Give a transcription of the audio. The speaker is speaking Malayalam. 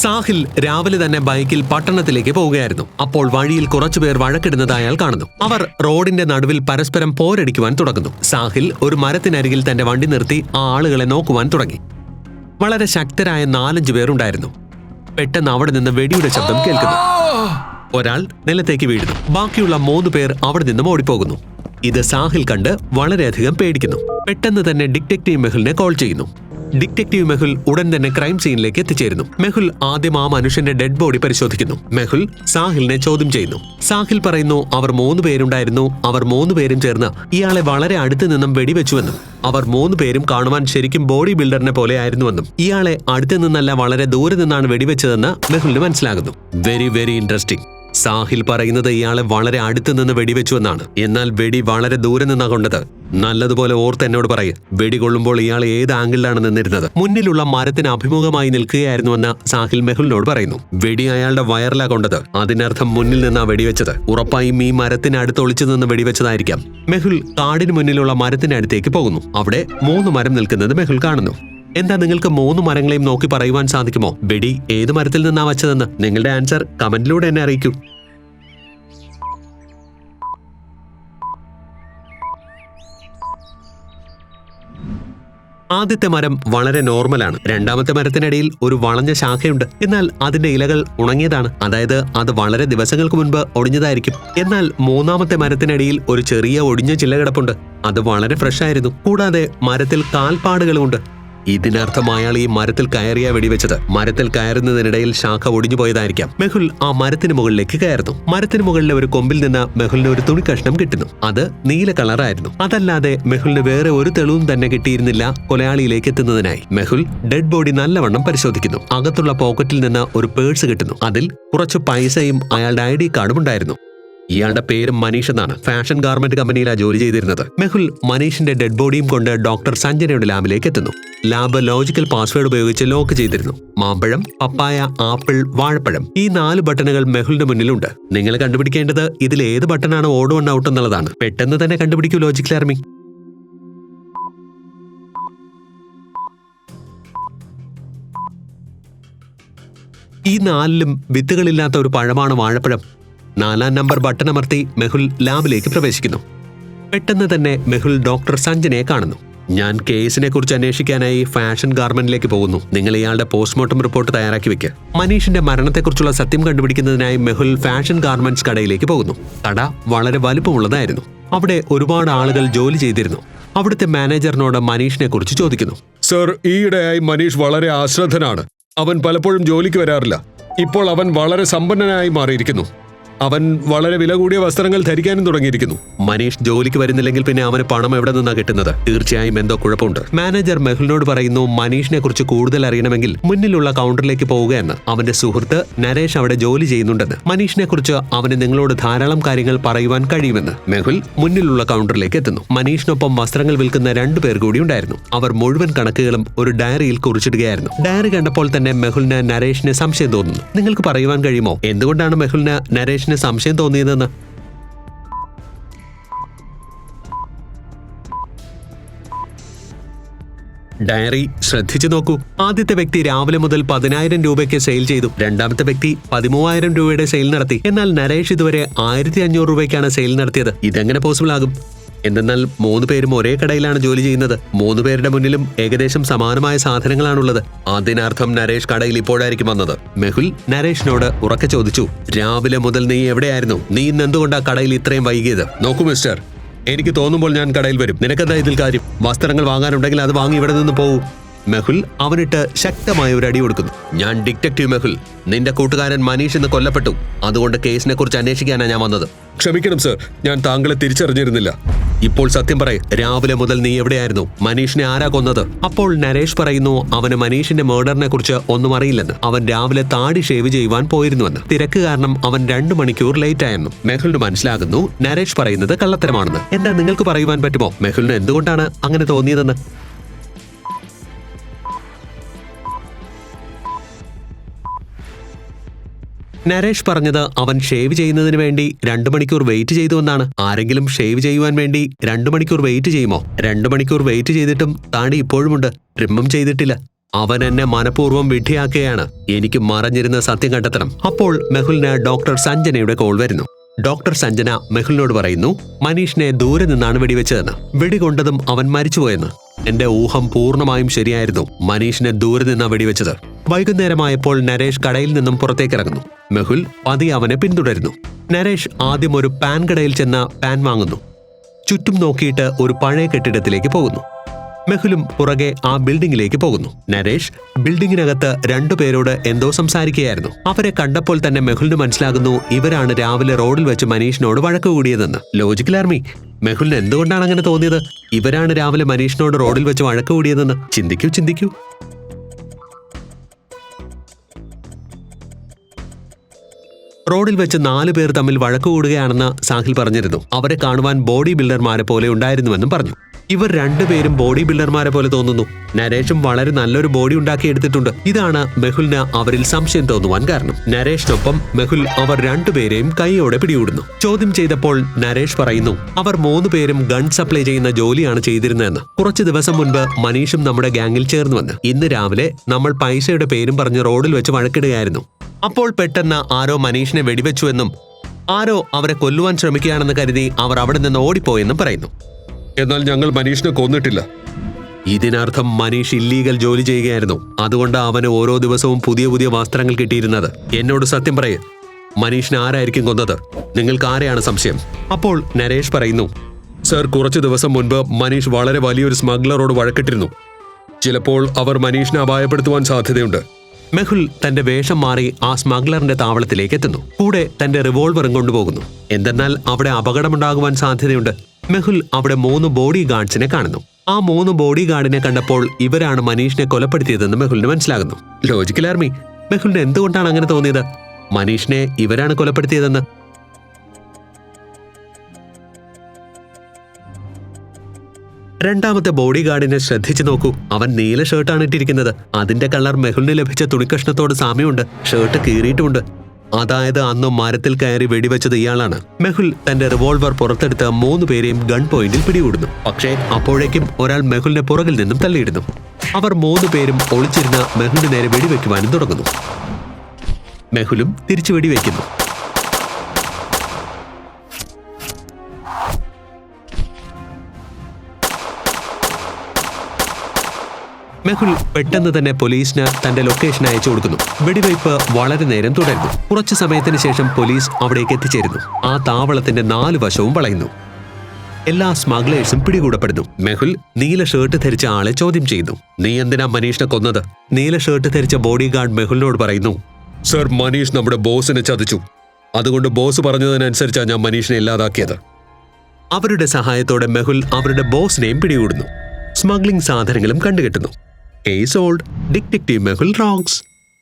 സാഹിൽ രാവിലെ തന്നെ ബൈക്കിൽ പട്ടണത്തിലേക്ക് പോവുകയായിരുന്നു. അപ്പോൾ വഴിയിൽ കുറച്ചുപേർ വഴക്കിടുന്നത് അയാൾ കാണുന്നു. അവർ റോഡിന്റെ നടുവിൽ പരസ്പരം പോരടിക്കുവാൻ തുടങ്ങുന്നു. സാഹിൽ ഒരു മരത്തിനരികിൽ തന്റെ വണ്ടി നിർത്തി ആ ആളുകളെ നോക്കുവാൻ തുടങ്ങി. വളരെ ശക്തരായ നാലഞ്ചു പേരുണ്ടായിരുന്നു. പെട്ടെന്ന് അവിടെ നിന്ന് വെടിയുടെ ശബ്ദം കേൾക്കുന്നു. ഒരാൾ നിലത്തേക്ക് വീഴുന്നു. ബാക്കിയുള്ള മൂന്ന് പേർ അവിടെ നിന്നും ഓടിപ്പോകുന്നു. ഇത് സാഹിൽ കണ്ട് വളരെയധികം പേടിക്കുന്നു. പെട്ടെന്ന് തന്നെ ഡിറ്റക്റ്റീവ് മെഹുലിനെ കോൾ ചെയ്യുന്നു. ഡിറ്റക്റ്റീവ് മെഹുൽ ഉടൻ തന്നെ ക്രൈം സീനിലേക്ക് എത്തിച്ചേരുന്നു. മെഹുൽ ആദ്യം ആ മനുഷ്യന്റെ ഡെഡ് ബോഡി പരിശോധിക്കുന്നു. മെഹുൽ സാഹിലിനെ ചോദ്യം ചെയ്യുന്നു. സാഹിൽ പറയുന്നു അവർ മൂന്ന് പേരുണ്ടായിരുന്നു. അവർ മൂന്ന് പേരും ചേർന്ന് ഇയാളെ വളരെ അടുത്തു നിന്നും വെടിവെച്ചുവെന്നും അവർ മൂന്ന് പേരും കാണുവാൻ ശരിക്കും ബോഡി ബിൽഡറിനെ പോലെ ആയിരുന്നുവെന്നും ഇയാളെ അടുത്തു നിന്നല്ല വളരെ ദൂരെ നിന്നാണ് വെടിവെച്ചതെന്ന് മെഹുലിന് മനസ്സിലാകുന്നു. വെരി വെരി ഇൻട്രസ്റ്റിംഗ് സാഹിൽ പറയുന്നത് ഇയാളെ വളരെ അടുത്ത് നിന്ന് വെടിവെച്ചു എന്നാണ്. എന്നാൽ വെടി വളരെ ദൂരെ നിന്നാ കൊണ്ടത്. നല്ലതുപോലെ ഓർത്ത് എന്നോട് പറയും. വെടി കൊള്ളുമ്പോൾ ഇയാൾ ഏത് ആംഗിളിലാണ് നിന്നിരുന്നത്? മുന്നിലുള്ള മരത്തിന് അഭിമുഖമായി നിൽക്കുകയായിരുന്നുവെന്ന് സാഹിൽ മെഹുലിനോട് പറയുന്നു. വെടി അയാളുടെ വയറിലാ കൊണ്ടത്. അതിനർത്ഥം മുന്നിൽ നിന്നാ വെടിവെച്ചത്. ഉറപ്പായും ഈ മരത്തിനടുത്ത് ഒളിച്ചു നിന്ന് വെടിവെച്ചതായിരിക്കാം. മെഹുൽ കാടിന് മുന്നിലുള്ള മരത്തിനടുത്തേക്ക് പോകുന്നു. അവിടെ മൂന്ന് മരം നിൽക്കുന്നത് മെഹുൽ കാണുന്നു. എന്താ നിങ്ങൾക്ക് മൂന്ന് മരങ്ങളെയും നോക്കി പറയുവാൻ സാധിക്കുമോ? വെടി ഏത് മരത്തിൽ നിന്നാ വച്ചതെന്ന് നിങ്ങളുടെ ആൻസർ കമന്റിലൂടെ എന്നെ അറിയിക്കൂ. ആദ്യത്തെ മരം വളരെ നോർമലാണ് രണ്ടാമത്തെ മരത്തിനിടയിൽ ഒരു വളഞ്ഞ ശാഖയുണ്ട്. എന്നാൽ അതിന്റെ ഇലകൾ ഉണങ്ങിയതാണ്. അതായത് അത് വളരെ ദിവസങ്ങൾക്ക് മുൻപ് ഒടിഞ്ഞതായിരിക്കും. എന്നാൽ മൂന്നാമത്തെ മരത്തിനിടയിൽ ഒരു ചെറിയ ഒടിഞ്ഞ ചില്ല കിടപ്പുണ്ട് അത് വളരെ ഫ്രഷ് ആയിരുന്നു. കൂടാതെ മരത്തിൽ കാൽപ്പാടുകളുമുണ്ട്. ഇതിനർത്ഥം അയാൾ ഈ മരത്തിൽ കയറിയ വെടിവെച്ചത്. മരത്തിൽ കയറുന്നതിനിടയിൽ ശാഖ ഒടിഞ്ഞു പോയതായിരിക്കാം. മെഹുൽ ആ മരത്തിന് മുകളിലേക്ക് കയറുന്നു. മരത്തിന് മുകളിലെ ഒരു കൊമ്പിൽ നിന്ന് മെഹുലിന് ഒരു തുണി കഷ്ണം കിട്ടുന്നു. അത് നീല കളറായിരുന്നു. അതല്ലാതെ മെഹുലിന് വേറെ ഒരു തെളിവും തന്നെ കിട്ടിയിരുന്നില്ല കൊലയാളിയിലേക്ക് എത്തുന്നതിനായി. മെഹുൽ ഡെഡ് ബോഡി നല്ലവണ്ണം പരിശോധിക്കുന്നു. അകത്തുള്ള പോക്കറ്റിൽ നിന്ന് ഒരു പേഴ്സ് കിട്ടുന്നു. അതിൽ കുറച്ച് പൈസയും അയാളുടെ ഐ ഡി കാർഡും ഉണ്ടായിരുന്നു. ഇയാളുടെ പേര് മനീഷ് എന്നാണ് ഫാഷൻ ഗാർമെന്റ് കമ്പനിയിലാണ് ജോലി ചെയ്തിരുന്നത്. മെഹുൽ മനീഷിന്റെ ഡെഡ് ബോഡിയും കൊണ്ട് ഡോക്ടർ സഞ്ജനയുടെ ലാബിലേക്ക് എത്തുന്നു. ലാബ് ലോജിക്കൽ പാസ്വേഡ് ഉപയോഗിച്ച് ലോക്ക് ചെയ്തിരുന്നു. മാമ്പഴം പപ്പായ ആപ്പിൾ വാഴപ്പഴം ഈ നാല് ബട്ടണുകൾ മെഹുലിന്റെ മുന്നിലുണ്ട്. നിങ്ങൾ കണ്ടുപിടിക്കേണ്ടത് ഇതിൽ ഏത് ബട്ടണാണ് ഓട് വൺ ഔട്ട് എന്നുള്ളതാണ്. പെട്ടെന്ന് തന്നെ കണ്ടുപിടിക്കൂ ലോജിക്കൽ ആർമി. ഈ നാലിലും വിത്തുകളില്ലാത്ത ഒരു പഴമാണ് വാഴപ്പഴം. നാലാം നമ്പർ ബട്ടൺ അമർത്തി മെഹുൽ ലാബിലേക്ക് പ്രവേശിക്കുന്നു. പെട്ടെന്ന് തന്നെ മെഹുൽ ഡോക്ടർ സഞ്ജനെ കാണുന്നു. ഞാൻ കേസിനെ കുറിച്ച് അന്വേഷിക്കാനായി ഫാഷൻ ഗാർമെന്റിലേക്ക് പോകുന്നു. നിങ്ങൾ ഇയാളുടെ പോസ്റ്റ്മോർട്ടം റിപ്പോർട്ട് തയ്യാറാക്കി വെക്കുക മനീഷിന്റെ മരണത്തെക്കുറിച്ചുള്ള സത്യം കണ്ടുപിടിക്കുന്നതിനായി മെഹുൽ ഫാഷൻ ഗാർമെന്റ്സ് കടയിലേക്ക് പോകുന്നു. കട വളരെ വലുപ്പമുള്ളതായിരുന്നു. അവിടെ ഒരുപാട് ആളുകൾ ജോലി ചെയ്തിരുന്നു. അവിടുത്തെ മാനേജറിനോട് മനീഷിനെ കുറിച്ച് ചോദിക്കുന്നു. സർ ഈയിടെയായി മനീഷ് വളരെ ആശ്രദ്ധനാണ് അവൻ പലപ്പോഴും ജോലിക്ക് വരാറില്ല. ഇപ്പോൾ അവൻ വളരെ സമ്പന്നനായി മാറിയിരിക്കുന്നു. അവൻ വളരെ വില കൂടിയ വസ്ത്രങ്ങൾ ധരിക്കാനും തുടങ്ങിയിരിക്കുന്നു. മനീഷ് ജോലിക്ക് വരുന്നില്ലെങ്കിൽ പിന്നെ അവന് പണം എവിടെ നിന്നാ കിട്ടുന്നത്? തീർച്ചയായും എന്തോ കുഴപ്പമുണ്ട്. മാനേജർ മെഹുലിനോട് പറയുന്നു മനീഷിനെ കുറിച്ച് കൂടുതൽ അറിയണമെങ്കിൽ മുന്നിലുള്ള കൗണ്ടറിലേക്ക് പോവുക എന്ന് അവന്റെ സുഹൃത്ത് നരേഷ് അവിടെ ജോലി ചെയ്യുന്നുണ്ടെന്ന്. മനീഷിനെ കുറിച്ച് അവന് നിങ്ങളോട് ധാരാളം കാര്യങ്ങൾ പറയുവാൻ കഴിയുമെന്ന്. മെഹുൽ മുന്നിലുള്ള കൗണ്ടറിലേക്ക് എത്തുന്നു. മനീഷിനൊപ്പം വസ്ത്രങ്ങൾ വിൽക്കുന്ന രണ്ടു പേർ കൂടി ഉണ്ടായിരുന്നു. അവർ മുഴുവൻ കണക്കുകളും ഒരു ഡയറിയിൽ കുറിച്ചിടുകയായിരുന്നു. ഡയറി കണ്ടപ്പോൾ തന്നെ മെഹുലിന് നരേഷിന് സംശയം തോന്നുന്നു. നിങ്ങൾക്ക് പറയുവാൻ കഴിയുമോ? എന്തുകൊണ്ടാണ് മെഹുലിന് നരേഷിന് സംശയം തോന്നിയതെന്ന്? ഡയറി ശ്രദ്ധിച്ചു നോക്കൂ. ആദ്യത്തെ വ്യക്തി രാവിലെ മുതൽ പതിനായിരം രൂപയ്ക്ക് സെയിൽ ചെയ്തു. രണ്ടാമത്തെ വ്യക്തി പതിമൂവായിരം രൂപയുടെ സെയിൽ നടത്തി. എന്നാൽ നരേഷ് ഇതുവരെ ആയിരത്തി അഞ്ഞൂറ് രൂപയ്ക്കാണ് സെയിൽ നടത്തിയത്. ഇതെങ്ങനെ പോസിബിൾ ആകും? എന്തെന്നാൽ മൂന്ന് പേരും ഒരേ കടയിലാണ് ജോലി ചെയ്യുന്നത്. മൂന്ന് പേരുടെ മുന്നിലും ഏകദേശം സമാനമായ സാധനങ്ങളാണുള്ളത്. അതിനർത്ഥം നരേഷ് കടയിൽ ഇപ്പോഴായിരിക്കും വന്നത്. മെഹുൽ നരേഷിനോട് ഉറക്കെ ചോദിച്ചു രാവിലെ മുതൽ നീ എവിടെയായിരുന്നു? നീ ഇന്ന് എന്തുകൊണ്ടാ കടയിൽ ഇത്രയും വൈകിയത്? നോക്കൂ മിസ്റ്റർ. എനിക്ക് തോന്നുമ്പോൾ ഞാൻ കടയിൽ വരും. നിനക്കെന്താ ഇതിൽ കാര്യം? വസ്ത്രങ്ങൾ വാങ്ങാനുണ്ടെങ്കിൽ അത് വാങ്ങി ഇവിടെ നിന്ന് പോകൂ മെഹുൽ അവനിട്ട് ശക്തമായ ഒരു അടി കൊടുക്കുന്നു. ഞാൻ ഡിറ്റക്റ്റീവ് മെഹുൽ. നിന്റെ കൂട്ടുകാരൻ മനീഷ് ഇന്ന് കൊല്ലപ്പെട്ടു. അതുകൊണ്ട് കേസിനെ കുറിച്ച് അന്വേഷിക്കാനാണ് ഞാൻ വന്നത്. ക്ഷമിക്കണം സർ. ഞാൻ താങ്കളെ തിരിച്ചറിഞ്ഞിരുന്നില്ല. ഇപ്പോൾ സത്യം പറയ രാവിലെ മുതൽ നീ എവിടെയായിരുന്നു? മനീഷിനെ ആരാ കൊന്നത്? അപ്പോൾ നരേഷ് പറയുന്നു അവന് മനീഷിന്റെ മേർഡറിനെ കുറിച്ച് ഒന്നും അറിയില്ലെന്ന്. അവൻ രാവിലെ താടി ഷേവ് ചെയ്യുവാൻ പോയിരുന്നുവെന്ന്. തിരക്ക് കാരണം അവൻ രണ്ടു മണിക്കൂർ ലേറ്റ് ആയിരുന്നു. മെഹുലിന് മനസ്സിലാകുന്നു നരേഷ് പറയുന്നത് കള്ളത്തരമാണെന്ന്. എന്താ നിങ്ങൾക്ക് പറയുവാൻ പറ്റുമോ? മെഹുലിന് എന്തുകൊണ്ടാണ് അങ്ങനെ തോന്നിയതെന്ന്? നരേഷ് പറഞ്ഞത് അവൻ ഷേവ് ചെയ്യുന്നതിന് വേണ്ടി രണ്ടു മണിക്കൂർ വെയിറ്റ് ചെയ്തു എന്നാണ്. ആരെങ്കിലും ഷേവ് ചെയ്യുവാൻ വേണ്ടി രണ്ടു മണിക്കൂർ വെയിറ്റ് ചെയ്യുമോ? രണ്ടു മണിക്കൂർ വെയിറ്റ് ചെയ്തിട്ടും താടി ഇപ്പോഴുമുണ്ട്. ട്രിമ്മും ചെയ്തിട്ടില്ല. അവൻ എന്നെ മനഃപൂർവം വിഡ്ഢിയാക്കുകയാണ്. എനിക്ക് മറഞ്ഞിരുന്ന സത്യം കണ്ടെത്തണം. അപ്പോൾ മെഹുലിന് ഡോക്ടർ സഞ്ജനയുടെ കോൾ വരുന്നു. ഡോക്ടർ സഞ്ജന മെഹുലിനോട് പറയുന്നു മനീഷിനെ ദൂരെ നിന്നാണ് വെടിവെച്ചതെന്ന്. വെടികൊണ്ടതും അവൻ മരിച്ചുപോയെന്ന്. എന്റെ ഊഹം പൂർണമായും ശരിയായിരുന്നു. മനീഷിനെ ദൂരെ നിന്നാണ് വെടിവെച്ചത്. വൈകുന്നേരമായപ്പോൾ നരേഷ് കടയിൽ നിന്നും പുറത്തേക്കിറങ്ങുന്നു മെഹുൽ പതി അവനെ പിന്തുടരുന്നു. നരേഷ് ആദ്യം ഒരു പാൻ കടയിൽ ചെന്ന് പാൻ വാങ്ങുന്നു. ചുറ്റും നോക്കിയിട്ട് ഒരു പഴയ കെട്ടിടത്തിലേക്ക് പോകുന്നു. മെഹുലും പുറകെ ആ ബിൽഡിംഗിലേക്ക് പോകുന്നു. നരേഷ് ബിൽഡിംഗിനകത്ത് രണ്ടുപേരോട് എന്തോ സംസാരിക്കുകയായിരുന്നു. അവരെ കണ്ടപ്പോൾ തന്നെ മെഹുലിന് മനസ്സിലാകുന്നു ഇവരാണ് രാവിലെ റോഡിൽ വെച്ച് മനീഷിനോട് വഴക്ക് കൂടിയതെന്ന്. Logical army. മെഹുലിന് എന്തുകൊണ്ടാണ് അങ്ങനെ തോന്നിയത്? ഇവരാണ് രാവിലെ മനീഷിനോട് റോഡിൽ വെച്ച് വഴക്ക് കൂടിയതെന്ന്. ചിന്തിക്കൂ ചിന്തിക്കൂ. റോഡിൽ വെച്ച് നാലു പേർ തമ്മിൽ വഴക്കുകൂടുകയാണെന്ന് സാഹിൽ പറഞ്ഞിരുന്നു. അവരെ കാണുവാൻ ബോഡി ബിൽഡർമാരെ പോലെ ഉണ്ടായിരുന്നുവെന്നും പറഞ്ഞു. ഇവർ രണ്ടുപേരും ബോഡി ബിൽഡർമാരെ പോലെ തോന്നുന്നു. നരേഷും വളരെ നല്ലൊരു ബോഡി ഉണ്ടാക്കി ഉണ്ടാക്കിയെടുത്തിട്ടുണ്ട് ഇതാണ് മെഹുലിന് അവരിൽ സംശയം തോന്നുവാൻ കാരണം. നരേഷിനൊപ്പം മെഹുൽ അവർ രണ്ടുപേരെയും കൈയോടെ പിടികൂടുന്നു. ചോദ്യം ചെയ്തപ്പോൾ നരേഷ് പറയുന്നു അവർ മൂന്ന് പേരും ഗൺ സപ്ലൈ ചെയ്യുന്ന ജോലിയാണ് ചെയ്തിരുന്നതെന്ന്. കുറച്ചു ദിവസം മുൻപ് മനീഷും നമ്മുടെ ഗാംഗിൽ ചേർന്നു വന്ന്. ഇന്ന് രാവിലെ നമ്മൾ പൈസയുടെ പേരും പറഞ്ഞ് റോഡിൽ വെച്ച് വഴക്കിടുകയായിരുന്നു. അപ്പോൾ പെട്ടെന്ന് ആരോ മനീഷിനെ വെടിവെച്ചുവെന്നും ആരോ അവരെ കൊല്ലുവാൻ ശ്രമിക്കുകയാണെന്ന് കരുതി അവർ അവിടെ നിന്ന് ഓടിപ്പോയെന്നും പറയുന്നു. എന്നാൽ ഞങ്ങൾ മനീഷിനെ കൊന്നിട്ടില്ല. ഇതിനർത്ഥം മനീഷ് ഇല്ലീഗൽ ജോലി ചെയ്യുകയായിരുന്നു. അതുകൊണ്ട് അവന് ഓരോ ദിവസവും പുതിയ പുതിയ വസ്ത്രങ്ങൾ കിട്ടിയിരുന്നത്. എന്നോട് സത്യം പറയേ. മനീഷിനെ ആരായിരിക്കും കൊന്നത്? നിങ്ങൾക്ക് ആരെയാണ് സംശയം? അപ്പോൾ നരേഷ് പറയുന്നു സർ കുറച്ചു ദിവസം മുൻപ് മനീഷ് വളരെ വലിയൊരു സ്മഗ്ലറോട് വഴക്കിട്ടിരുന്നു. ചിലപ്പോൾ അവർ മനീഷിനെ അപായപ്പെടുത്തുവാൻ സാധ്യതയുണ്ട്. മെഹുൽ തന്റെ വേഷം മാറി ആ സ്മഗ്ലറിന്റെ താവളത്തിലേക്ക് എത്തുന്നു. കൂടെ തന്റെ റിവോൾവറും കൊണ്ടുപോകുന്നു. എന്തെന്നാൽ അവിടെ അപകടമുണ്ടാകുവാൻ സാധ്യതയുണ്ട്. മെഹുൽ അവിടെ മൂന്ന് ബോഡി ഗാർഡ്സിനെ കാണുന്നു. ആ മൂന്ന് ബോഡി ഗാർഡിനെ കണ്ടപ്പോൾ ഇവരാണ് മനീഷിനെ കൊലപ്പെടുത്തിയതെന്ന് മെഹുലിന് മനസ്സിലാകുന്നു. ലോജിക്കൽ ആർമി മെഹുലിന് എന്തുകൊണ്ടാണ് അങ്ങനെ തോന്നിയത്? മനീഷിനെ ഇവരാണ് കൊലപ്പെടുത്തിയതെന്ന്. രണ്ടാമത്തെ ബോഡി ഗാർഡിനെ ശ്രദ്ധിച്ചു നോക്കൂ. അവൻ നീല ഷർട്ടാണ് ഇട്ടിരിക്കുന്നത്. അതിന്റെ കളർ മെഹുലിന് ലഭിച്ച തുണിക്കഷ്ണത്തോട് സാമ്യമുണ്ട്. ഷർട്ട് കീറിയിട്ടുമുണ്ട്. അതായത് അന്ന് മരത്തിൽ കയറി വെടിവെച്ചത് ഇയാളാണ്. മെഹുൽ തന്റെ റിവോൾവർ പുറത്തെടുത്ത് മൂന്ന് പേരെയും ഗൺ പോയിന്റിൽ പിടികൂടുന്നു. പക്ഷേ അപ്പോഴേക്കും ഒരാൾ മെഹുലിനെ പുറകിൽ നിന്നും തള്ളിയിടുന്നു. അവർ മൂന്ന് പേരും ഒളിച്ചിരുന്ന മെഹുലിന് നേരെ വെടിവെക്കുവാനും തുടങ്ങുന്നു. മെഹുലും തിരിച്ചു വെടിവെക്കുന്നു. മെഹുൽ പെട്ടെന്ന് തന്നെ പോലീസിന് തന്റെ ലൊക്കേഷൻ അയച്ചു കൊടുക്കുന്നു. വെടിവയ്പ് വളരെ നേരം തുടരുന്നു. കുറച്ചു സമയത്തിന് ശേഷം പോലീസ് അവിടേക്ക് എത്തിച്ചേരുന്നു. ആ താവളത്തിന്റെ നാല് വശവും വളയുന്നു. എല്ലാ സ്മഗ്ലേഴ്സും പിടികൂടപ്പെടുന്നു. മെഹുൽ നീല ഷർട്ട് ധരിച്ച ആളെ ചോദ്യം ചെയ്യുന്നു. നീ എന്തിനാ മനീഷിനെ കൊന്നത്? നീല ഷർട്ട് ധരിച്ച ബോഡി ഗാർഡ് മെഹുലിനോട് പറയുന്നു. സർ മനീഷ് നമ്മുടെ ബോസിനെ ചതിച്ചു. അതുകൊണ്ട് ബോസ് പറഞ്ഞതിനനുസരിച്ചാണ് ഞാൻ മനീഷിനെ ഇല്ലാതാക്കിയത്. അവരുടെ സഹായത്തോടെ മെഹുൽ അവരുടെ ബോസിനെയും പിടികൂടുന്നു. സ്മഗ്ലിംഗ് സാധനങ്ങളും കണ്ടുകെട്ടുന്നു. Case old detective Mehul wrongs